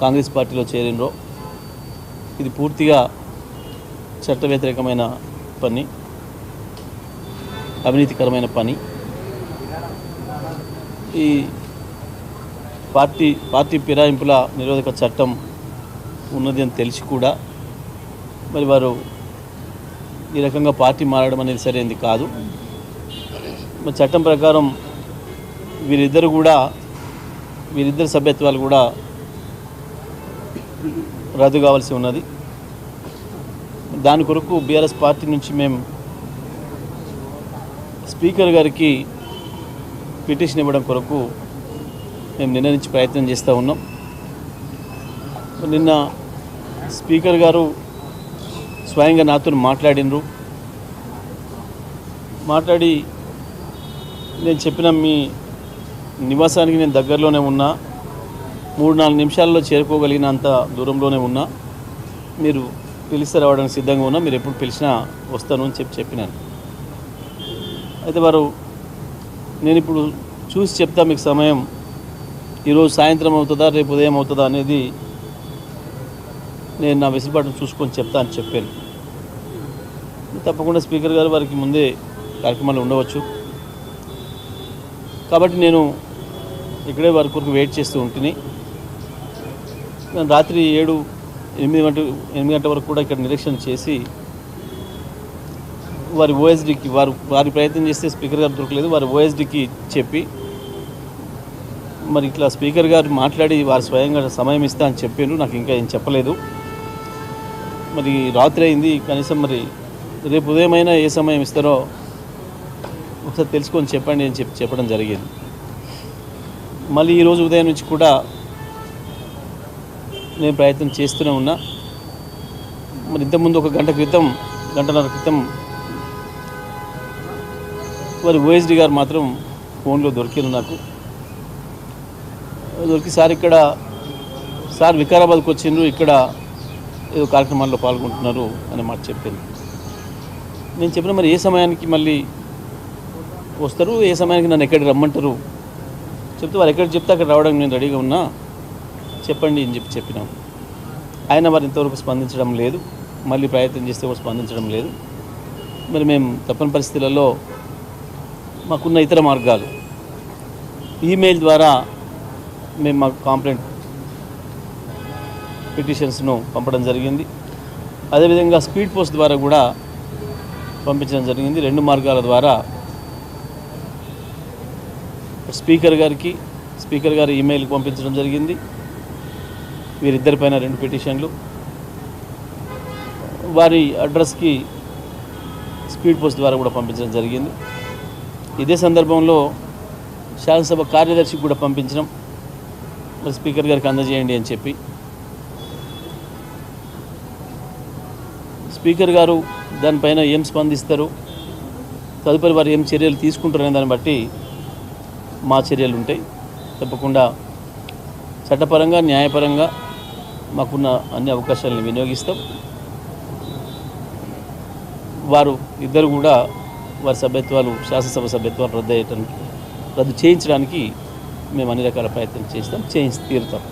కాంగ్రెస్ పార్టీలో చేరినరో. ఇది పూర్తిగా చట్ట వ్యతిరేకమైన పని అవినీతికరమైన పని. ఈ పార్టీ పార్టీ ఫిరాయింపుల నిరోధక చట్టం ఉన్నది అని తెలిసి కూడా మరి వారు ఈ రకంగా పార్టీ మారడం అనేది సరైనది కాదు. మరి చట్టం ప్రకారం వీరిద్దరు కూడా వీరిద్దరు సభ్యత్వాలు కూడా రద్దు కావాల్సి ఉన్నది. దాని కొరకు బీఆర్ఎస్ పార్టీ నుంచి మేము స్పీకర్ గారికి పిటిషన్ ఇవ్వడం కొరకు మేము నిన్న నుంచి ప్రయత్నం చేస్తూ ఉన్నాం. నిన్న స్పీకర్ గారు స్వయంగా నాతో మాట్లాడినరు. మాట్లాడి నేను చెప్పిన మీ నివాసానికి నేను దగ్గరలోనే ఉన్నా. మూడు నాలుగు నిమిషాల్లో చేరుకోగలిగినంత దూరంలోనే ఉన్నా మీరు పిలిస్తే రావడానికి సిద్ధంగా ఉన్నా మీరు ఎప్పుడు పిలిచినా వస్తాను అని చెప్పి చెప్పినాను. అయితే వారు నేను ఇప్పుడు చూసి చెప్తా మీకు సమయం ఈరోజు సాయంత్రం అవుతుందా రేపు ఉదయం అవుతుందా అనేది నేను నా వెసులుబాటును చూసుకొని చెప్తా అని చెప్పాను. తప్పకుండా స్పీకర్ గారు వారికి ముందే కార్యక్రమాలు ఉండవచ్చు. కాబట్టి నేను ఇక్కడే వారి కొరకు వెయిట్ చేస్తూ ఉంటుంది రాత్రి ఏడు ఎనిమిది గంట ఎనిమిది గంటల వరకు కూడా ఇక్కడ నిరీక్షణ చేసి వారి ఓఎస్డికి వారు వారి ప్రయత్నం చేస్తే స్పీకర్ గారు దొరకలేదు వారి ఓఎస్డికి చెప్పి మరి ఇట్లా స్పీకర్ గారు మాట్లాడి వారు స్వయంగా సమయం ఇస్తా అని చెప్పారు నాకు ఇంకా ఏం చెప్పలేదు. మరి రాత్రి అయింది కనీసం మరి రేపు ఉదయమైనా ఏ సమయం ఇస్తారో ఒకసారి తెలుసుకొని చెప్పండి అని చెప్పి చెప్పడం జరిగింది. మళ్ళీ ఈరోజు ఉదయం నుంచి కూడా నేను ప్రయత్నం చేస్తూనే ఉన్నా. మరి ఇంతకుముందు ఒక గంట క్రితం గంటన్నర క్రితం మరి ఓఎస్డి గారు మాత్రం ఫోన్లో దొరికింది నాకు. దొరికి సార్ ఇక్కడ సార్ వికారాబాద్కి వచ్చిండ్రు ఇక్కడ ఏదో కార్యక్రమాల్లో పాల్గొంటున్నారు అని మాట చెప్పింది నేను చెప్పిన మరి ఏ సమయానికి మళ్ళీ వస్తారు ఏ సమయానికి నన్ను ఎక్కడికి రమ్మంటారు? చెప్తే వారు ఎక్కడ చెప్తే అక్కడ రావడానికి నేను రెడీగా ఉన్నా. చెప్పండి అని చెప్పి చెప్పినాం. ఆయన వారు ఇంతవరకు స్పందించడం లేదు. మళ్ళీ ప్రయత్నం చేస్తే కూడా స్పందించడం లేదు. మరి మేము తప్పని పరిస్థితులలో మాకున్న ఇతర మార్గాలు. ఈమెయిల్ ద్వారా మేము మా కాంప్లైంట్ పిటిషన్స్ను పంపడం జరిగింది. అదేవిధంగా స్పీడ్ పోస్ట్ ద్వారా కూడా పంపించడం జరిగింది. రెండు మార్గాల ద్వారా స్పీకర్ గారికి స్పీకర్ గారి ఈమెయిల్కి పంపించడం జరిగింది. వీరిద్దరిపైన రెండు పిటిషన్లు. వారి అడ్రస్కి స్పీడ్ పోస్ట్ ద్వారా కూడా పంపించడం జరిగింది. ఇదే సందర్భంలో శాసనసభ కార్యదర్శికి కూడా పంపించడం మరి స్పీకర్ గారికి అందజేయండి అని చెప్పి. స్పీకర్ గారు దానిపైన ఏం స్పందిస్తారు? తదుపరి వారు ఏం చర్యలు తీసుకుంటారనే దాన్ని బట్టి మా చర్యలు ఉంటాయి. తప్పకుండా చట్టపరంగా న్యాయపరంగా మాకున్న అన్ని అవకాశాలను వినియోగిస్తాం. వారు ఇద్దరు కూడా వారి సభ్యత్వాలు శాసనసభ సభ్యత్వాలు రద్దు అయ్యటానికి రద్దు చేయించడానికి మేము అన్ని రకాల ప్రయత్నం చేస్తాం చేయించి తీరుతాం.